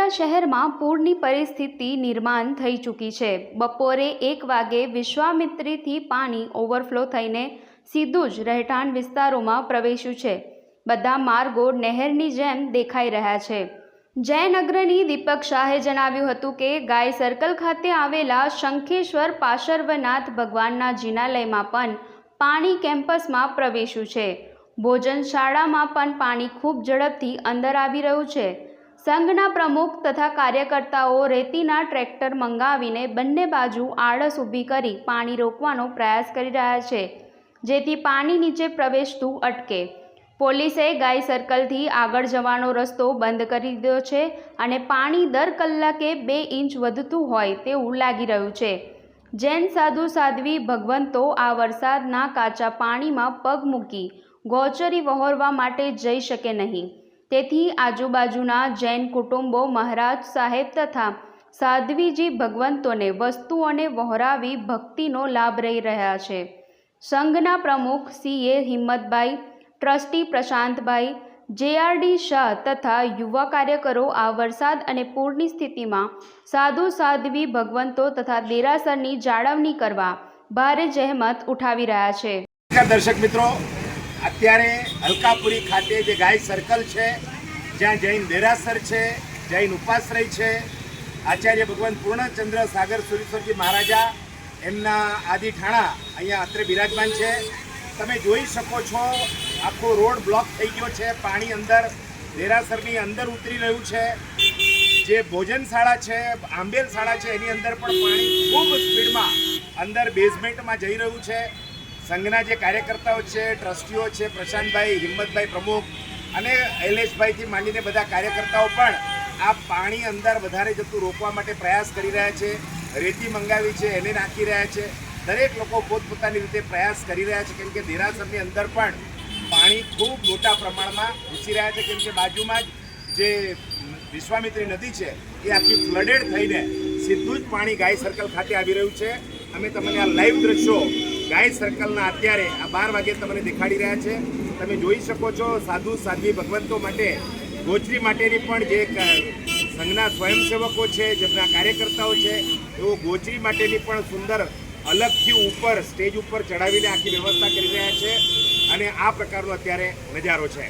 વડોદરા શહેરમાં પૂરની પરિસ્થિતિ નિર્માણ થઈ ચૂકી છે. બપોરે એક વાગે વિશ્વામિત્રીથી પાણી ઓવરફ્લો થઈને સીધું જ રહેઠાણ વિસ્તારોમાં પ્રવેશ્યું છે. બધા માર્ગો નહેરની જેમ દેખાઈ રહ્યા છે. જયનગરની દીપક શાહે જણાવ્યું હતું કે, ગાય સર્કલ ખાતે આવેલા શંખેશ્વર પાર્શ્વનાથ ભગવાનના જિનાલયમાં પણ પાણી કેમ્પસમાં પ્રવેશ્યું છે. ભોજનશાળામાં પણ પાણી ખૂબ ઝડપથી અંદર આવી રહ્યું છે. સંઘના પ્રમુખ તથા કાર્યકર્તાઓ રેતીના ટ્રેક્ટર મંગાવીને બંને બાજુ આળસ ઊભી કરી પાણી રોકવાનો પ્રયાસ કરી રહ્યા છે. જેથી પાણી નીચે પ્રવેશતું અટકે. પોલીસે ગાય સર્કલથી આગળ જવાનો રસ્તો બંધ કરી દીધો છે અને પાણી દર કલાકે બે ઇંચ વધતું હોય તેવું લાગી રહ્યું છે. જૈન સાધુ સાધ્વી ભગવંતો આ વરસાદના કાચા પાણીમાં પગ મૂકી ગોચરી વહોરવા માટે જઈ શકે નહીં. તેથી આજુબાજુના જૈન કુટુંબો મહારાજ સાહેબ તથા સાધ્વીજી ભગવંતોને વસ્તુઓને વહોરાવી ભક્તિનો લાભ રહી રહ્યા છે. સંઘના પ્રમુખ CA Himmatbhai, trustee Prashantbhai JRD Shah તથા યુવા કાર્યકરો આ વરસાદ અને પૂરની સ્થિતિમાં સાધુ સાધ્વી ભગવંતો તથા દેરાસરની જાળવણી કરવા ભારે જહેમત ઉઠાવી રહ્યા છે. દર્શક મિત્રો. અત્યારે અલકાપુરી ખાતે જે ગાય સર્કલ છે, જ્યાં જૈન દેરાસર છે, જૈન ઉપાશ્રય છે, આચાર્ય ભગવાન પૂર્ણચંદ્ર સાગર સુરેશ્વરજી મહારાજા, એમના આદિ ઠાણા અહીંયા અત્રે બિરાજમાન છે. તમે જોઈ શકો છો, આખો રોડ બ્લોક થઈ ગયો છે, પાણી અંદર, દેરાસરની અંદર ઉતરી રહ્યું છે. જે ભોજનશાળા છે આંબેલ શાળા છે, એની અંદર પણ પાણી ખૂબ સ્પીડમાં અંદર બેઝમેન્ટમાં જઈ રહ્યું છે. સંઘના જે કાર્યકર્તાઓ છે, ટ્રસ્ટીઓ છે, પ્રશાંતભાઈ, હિંમતભાઈ પ્રમુખ અને એલેશભાઈથી માંડીને બધા કાર્યકર્તાઓ પણ આ પાણી અંદર વધારે જતું રોકવા માટે પ્રયાસ કરી રહ્યા છે, રેતી મંગાવી છે, એને નાખી રહ્યા છે. દરેક લોકો પોતપોતાની રીતે પ્રયાસ કરી રહ્યા છે, કેમ કે દેરાસરની અંદર પણ પાણી ખૂબ મોટા પ્રમાણમાં ઘૂસી રહ્યા છે, કેમ કે બાજુમાં જ જે વિશ્વામિત્રી નદી છે, એ આખી ફ્લડેડ થઈને સીધું જ પાણી ગાય સર્કલ ખાતે આવી રહ્યું છે. અમે તમને આ લાઈવ દ્રશ્યો ગાય સર્કલના અત્યારે આ બાર વાગે તમને દેખાડી રહ્યા છે. તમે જોઈ શકો છો સાધુ, સાધ્વી, ભગવંતો માટે ગોચરી માટેની પણ જે સંઘના સ્વયંસેવકો છે, જેમના કાર્યકર્તાઓ છે એઓ ગોચરી માટેની પણ સુંદર અલગથી ઉપર, સ્ટેજ ઉપર ચડાવીને આખી વ્યવસ્થા કરી રહ્યા છે અને આ પ્રકારનો અત્યારે નજારો છે.